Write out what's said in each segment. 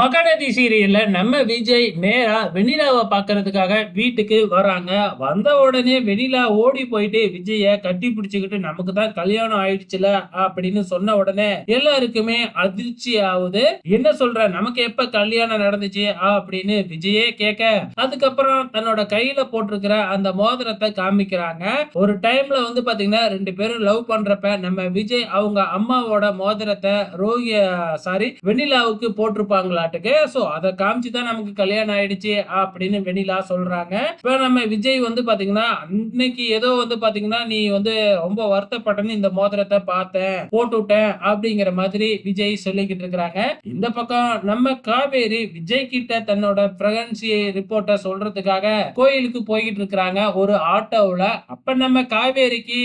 மகாநதி சீரியல்ல நம்ம விஜய் நேரா வெண்ணிலாவை பார்க்கறதுக்காக வீட்டுக்கு வராங்க. வந்த உடனே வெண்ணிலா ஓடி போயிட்டு விஜய கட்டி பிடிச்சுக்கிட்டு நமக்கு தான் கல்யாணம் ஆயிடுச்சுல அப்படின்னு சொன்ன உடனே எல்லாருக்குமே அதிர்ச்சி ஆகுது என்ன சொல்ற? நமக்கு எப்ப கல்யாணம் நடந்துச்சு? அப்படின்னு விஜயே கேட்க அதுக்கப்புறம் தன்னோட கையில போட்டிருக்கிற அந்த மோதிரத்தை காமிக்கிறாங்க. ஒரு டைம்ல வந்து பாத்தீங்கன்னா ரெண்டு பேரும் லவ் பண்றப்ப நம்ம விஜய் அவங்க அம்மாவோட மோதிரத்தை ரோகி சாரி வெண்ணிலாவுக்கு பாட்டுக்கு. ஸோ அதை காமிச்சு தான் நமக்கு கல்யாணம் ஆயிடுச்சு அப்படின்னு வெனிலா சொல்றாங்க. இப்போ நம்ம விஜய் வந்து பாத்தீங்கன்னா அன்னைக்கு ஏதோ வந்து பாத்தீங்கன்னா நீ வந்து ரொம்ப வருத்தப்பட்டன்னு இந்த மோதிரத்தை பார்த்தேன் போட்டுவிட்டேன் அப்படிங்கிற மாதிரி விஜய் சொல்லிக்கிட்டு இருக்கிறாங்க. இந்த பக்கம் நம்ம காவேரி விஜய் கிட்ட தன்னோட பிரகன்சி ரிப்போர்ட்டை சொல்றதுக்காக கோயிலுக்கு போய்கிட்டு இருக்கிறாங்க ஒரு ஆட்டோவில். அப்ப நம்ம காவேரிக்கு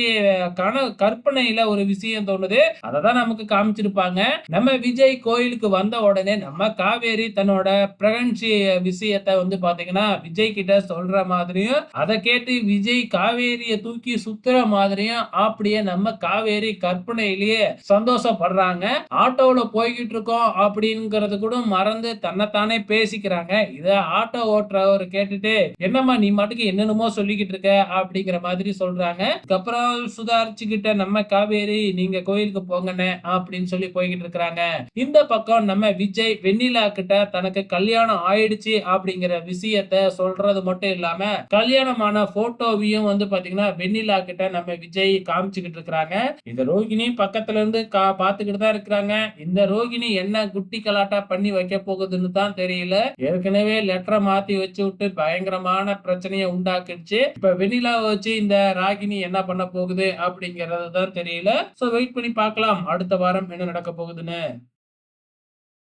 கன கற்பனையில ஒரு விஷயம் தோணுது. அதை தான் நமக்கு காமிச்சிருப்பாங்க. நம்ம விஜய் கோயிலுக்கு வந்த உடனே நம்ம காவேரி தன்னோட பிரகன்சி விஷயத்த வந்து பாத்தீங்கன்னா விஜய் கிட்ட சொல்ற மாதிரியும் அதை கேட்டு விஜய் காவேரிய தூக்கி சுத்துற மாதிரியும் அப்படியே நம்ம காவேரி கற்பனையிலேயே சந்தோஷப்படுறாங்க. ஆட்டோல போய்கிட்டு இருக்கோம் அப்படிங்கறது கூட மறந்து தன்னைத்தானே பேசிக்கிறாங்க. இதை ஆட்டோ ஓட்டுறவர் கேட்டுட்டு என்னம்மா நீ மாட்டுக்கு என்னென்னமோ சொல்லிக்கிட்டு இருக்க? அப்படிங்கிற மாதிரி சொல்றாங்க. அதுக்கப்புறம் சுதாரிச்சுக்கிட்ட நம்ம காவேரி நீங்க கோயிலுக்கு போங்கண்ணே அப்படின்னு சொல்லி போய்கிட்டு இருக்கிறாங்க. இந்த பக்கம் நம்ம விஜய் வெண்ணிலா கிட்ட தனக்கு கல்யாணம் ஆயிடுச்சு அப்படிங்கிற விஷயத்த சொல்றது மட்டும் இல்லாம கல்யாணமான போட்டோவையும் வந்து பாத்தீங்கன்னா வெண்ணிலா கிட்ட நம்ம விஜய் காமிச்சுக்கிட்டு இருக்கிறாங்க. இந்த ரோகிணி பக்கத்துல இருந்து கா பாத்துக்கிட்டு தான் இருக்கிறாங்க. இந்த ரோகிணி என்ன குட்டி கலாட்டா பண்ணி வைக்க போகுதுன்னு தான் தெரியல. ஏற்கனவே லெட்டரை மாத்தி வச்சு விட்டு பயங்கரமான பிரச்சனையை உண்டாக்கிடுச்சு. இப்ப வெண்ணிலாவை வச்சு இந்த ராகினி என்ன பண்ண போகுது அப்படிங்கறது தான் தெரியல. சோ வெயிட் பண்ணி பார்க்கலாம். அடுத்த வாரம் என்ன நடக்க போகுதுன்னு.